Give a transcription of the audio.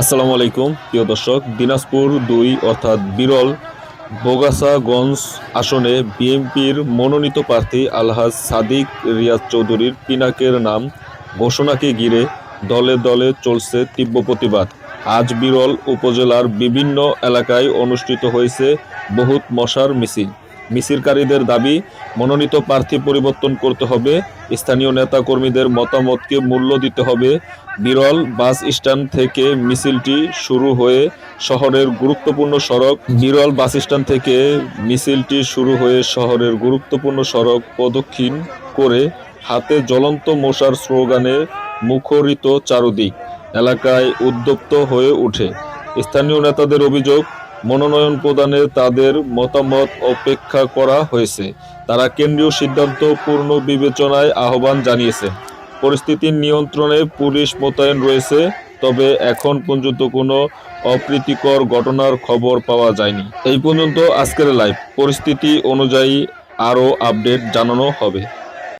আসসালামু আলাইকুম, প্রিয় দর্শক। দিনাজপুর দুই, অর্থাৎ বিরল বোগাসাগঞ্জ আসনে বিএনপির মনোনীত প্রার্থী আলহাজ সাদিক রিয়াজ চৌধুরীর পিনাকের নাম ঘোষণাকে ঘিরে দলে দলে চলছে তীব্র প্রতিবাদ। আজ বিরল উপজেলার বিভিন্ন এলাকায় অনুষ্ঠিত হয়েছে বহুত মশার মিছিল। মিছিলকারীদের দাবি, মনোনীত প্রার্থী পরিবর্তন করতে হবে, স্থানীয় নেতাকর্মীদের মতামতকে মূল্য দিতে হবে। বিরল বাস স্ট্যান্ড থেকে মিছিলটি শুরু হয়ে শহরের গুরুত্বপূর্ণ সড়ক, বিরল বাস স্ট্যান্ড থেকে মিছিলটি শুরু হয়ে শহরের গুরুত্বপূর্ণ সড়ক প্রদক্ষিণ করে হাতে জ্বলন্ত মশার স্লোগানে মুখরিত চারদিক, এলাকায় উদ্যপ্ত হয়ে ওঠে। স্থানীয় নেতাদের অভিযোগ মনোনয়ন প্রদানে তাদের মতামত অপেক্ষা করা হয়েছে। তারা কেন্দ্রীয় সিদ্ধান্ত পূর্ণ বিবেচনায় আহ্বান জানিয়েছে। পরিস্থিতির নিয়ন্ত্রণে পুলিশ মোতায়েন রয়েছে, তবে এখন পর্যন্ত কোনো অপ্রীতিকর ঘটনার খবর পাওয়া যায়নি। এই পর্যন্ত আজকের লাইভ। পরিস্থিতি অনুযায়ী আরও আপডেট জানানো হবে।